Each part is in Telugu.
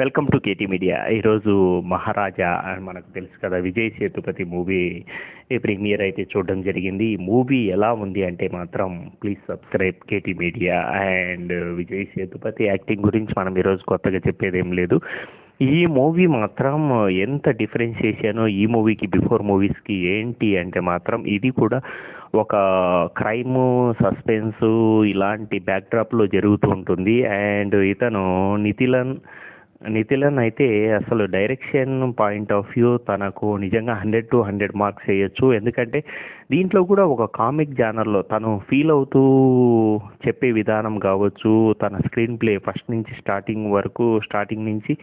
Welcome to KT media. ఈరోజు మహారాజా అని మనకు తెలుసు కదా విజయ్ సేతుపతి మూవీ ప్రీమియర్ అయితే చూడడం జరిగింది. ఈ మూవీ ఎలా ఉంది అంటే మాత్రం please subscribe KT media and Vijay Sethupathi acting గురించి మనం ఈరోజు కొత్తగా చెప్పేది ఏం లేదు. ఈ మూవీ మాత్రం ఎంత డిఫరెన్షియేషన్ ఈ మూవీకి బిఫోర్ మూవీస్కి ఏంటి అంటే మాత్రం ఇది కూడా ఒక క్రైమ్ సస్పెన్స్ ఇలాంటి బ్యాక్డ్రాప్లో జరుగుతూ ఉంటుంది. అండ్ ఇతను నితిలన్ నితిలన్ అయితే అసలు డైరెక్షన్ పాయింట్ ఆఫ్ వ్యూ తనకు నిజంగా హండ్రెడ్ టు హండ్రెడ్ మార్క్స్ వేయచ్చు. ఎందుకంటే దీంట్లో కూడా ఒక కామిక్ జానర్లో తను ఫీల్ అవుతూ చెప్పే విధానం కావచ్చు. తన స్క్రీన్ ప్లే ఫస్ట్ నుంచి స్టార్టింగ్ వరకు స్టార్టింగ్ నుంచి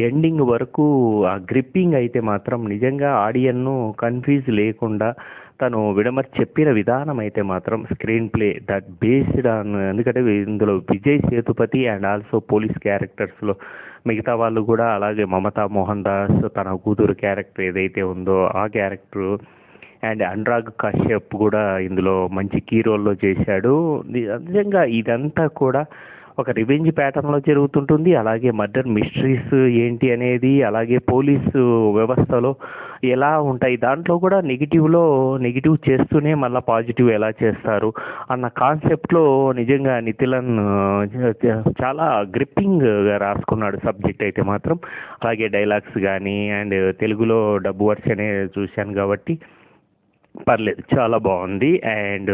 ఎండింగ్ వరకు ఆ గ్రిప్పింగ్ అయితే మాత్రం నిజంగా ఆడియన్ను కన్ఫ్యూజ్ లేకుండా తను విడమర్ చెప్పిన విధానం అయితే మాత్రం screen play that based on ఎందుకంటే ఇందులో Vijay Sethupathi and also police క్యారెక్టర్స్లో మిగతా వాళ్ళు కూడా అలాగే మమతా మోహన్ దాస్ తన కూతురు క్యారెక్టర్ ఏదైతే ఉందో ఆ క్యారెక్టర్ అండ్ అనురాగ్ కశ్యప్ కూడా ఇందులో మంచి కీ రోల్లో చేశాడు. నిజంగా ఇదంతా కూడా ఒక రివెంజ్ ప్యాటర్న్లో జరుగుతుంటుంది. అలాగే మర్డర్ మిస్టరీస్ ఏంటి అనేది అలాగే పోలీసు వ్యవస్థలో ఎలా ఉంటాయి దాంట్లో కూడా నెగిటివ్లో నెగిటివ్ చేస్తూనే మళ్ళీ పాజిటివ్ ఎలా చేస్తారు అన్న కాన్సెప్ట్లో నిజంగా నితిలన్ చాలా గ్రిప్పింగ్గా రాసుకున్నాడు సబ్జెక్ట్ అయితే మాత్రం. అలాగే డైలాగ్స్ కానీ అండ్ తెలుగులో డబ్బు వర్షనే చూశాను కాబట్టి పర్లేదు చాలా బాగుంది. అండ్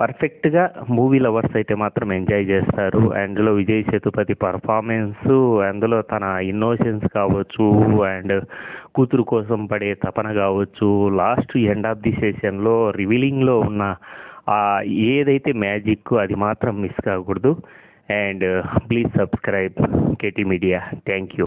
పర్ఫెక్ట్గా మూవీ లవర్స్ అయితే మాత్రం ఎంజాయ్ చేస్తారు. అందులో విజయ్ సేతుపతి పర్ఫార్మెన్స్ అందులో తన ఇన్నోసెన్స్ కావచ్చు అండ్ కూతురు కోసం పడే తపన కావచ్చు లాస్ట్ ఎండ్ ఆఫ్ ది సెషన్లో రివీలింగ్లో ఉన్న ఆ ఏదైతే మ్యాజిక్ అది మాత్రం మిస్ కాకూడదు. And please subscribe KT media thank you